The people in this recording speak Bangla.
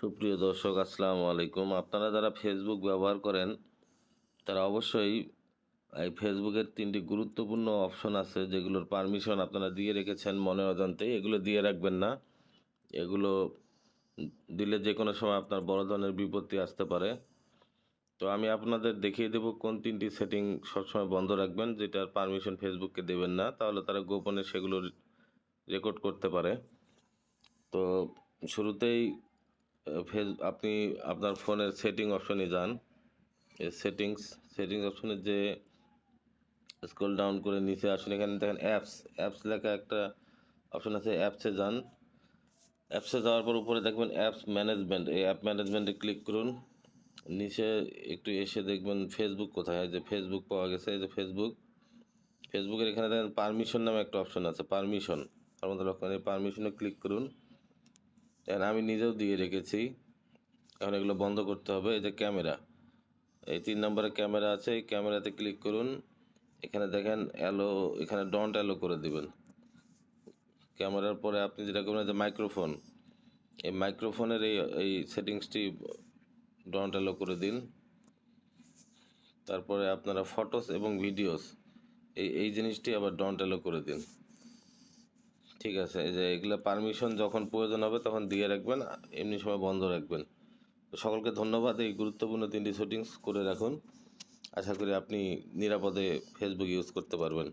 সুপ্রিয় দর্শক, আসসালামু আলাইকুম। আপনারা যারা ফেসবুক ব্যবহার করেন, তারা অবশ্যই এই ফেসবুকের তিনটি গুরুত্বপূর্ণ অপশন আছে, যেগুলোর পারমিশন আপনারা দিয়ে রেখেছেন মনে অজান্তে। এগুলো দিয়ে রাখবেন না। এগুলো দিলে যে কোনো সময় আপনার বড় ধরনের বিপত্তি আসতে পারে। তো আমি আপনাদের দেখিয়ে দেব কোন তিনটি সেটিং সবসময় বন্ধ রাখবেন, যেটার পারমিশন ফেসবুককে দেবেন না, তাহলে তারা গোপনে সেগুলো রেকর্ড করতে পারে। তো শুরুতেই ফেস, আপনি আপনার ফোনের সেটিং অপশনে যান। সেটিংস সেটিংস অপশনে যে স্ক্রল ডাউন করে নিচে আসুন, এখানে দেখেন অ্যাপস। অ্যাপস লেখা একটা অপশন আছে, অ্যাপসে যান। অ্যাপসে যাওয়ার পর উপরে দেখবেন অ্যাপস ম্যানেজমেন্ট। এই অ্যাপ ম্যানেজমেন্টে ক্লিক করুন। নিচে একটু এসে দেখবেন ফেসবুক কোথায় যে ফেসবুক পাওয়া গেছে, এই যে ফেসবুক। ফেসবুকের এখানে দেখেন পারমিশন নামে একটা অপশন আছে, পারমিশন। তার মধ্যে এই পারমিশনে ক্লিক করুন। এখন আমি নিজেও দিয়ে রেখেছি। এখন এগুলো বন্ধ করতে হবে। এই যে ক্যামেরা। এই তিন নম্বরে ক্যামেরা আছে। এই ক্যামেরাতে ক্লিক করুন। এখানে দেখেন অ্যালো, এখানে ডন্ট অ্যালো করে দিবেন। ক্যামেরার পরে আপনি যেটা করবেন যে মাইক্রোফোন। এই মাইক্রোফোনের এই এই সেটিংসটি ডন্ট অ্যালো করে দিন। তারপরে আপনারা ফটোস এবং ভিডিওস, এই এই জিনিসটি আবার ডন্ট অ্যালো করে দিন। ঠিক আছে, এই যে এগুলো পারমিশন যখন প্রয়োজন হবে তখন দিয়ে রাখবেন, এমনি সময় বন্ধ রাখবেন। তো সকলকে ধন্যবাদ এই গুরুত্বপূর্ণ তিনটি শুটিংস করে রাখুন। আশা করি আপনি নিরাপদে ফেসবুক ইউজ করতে পারবেন।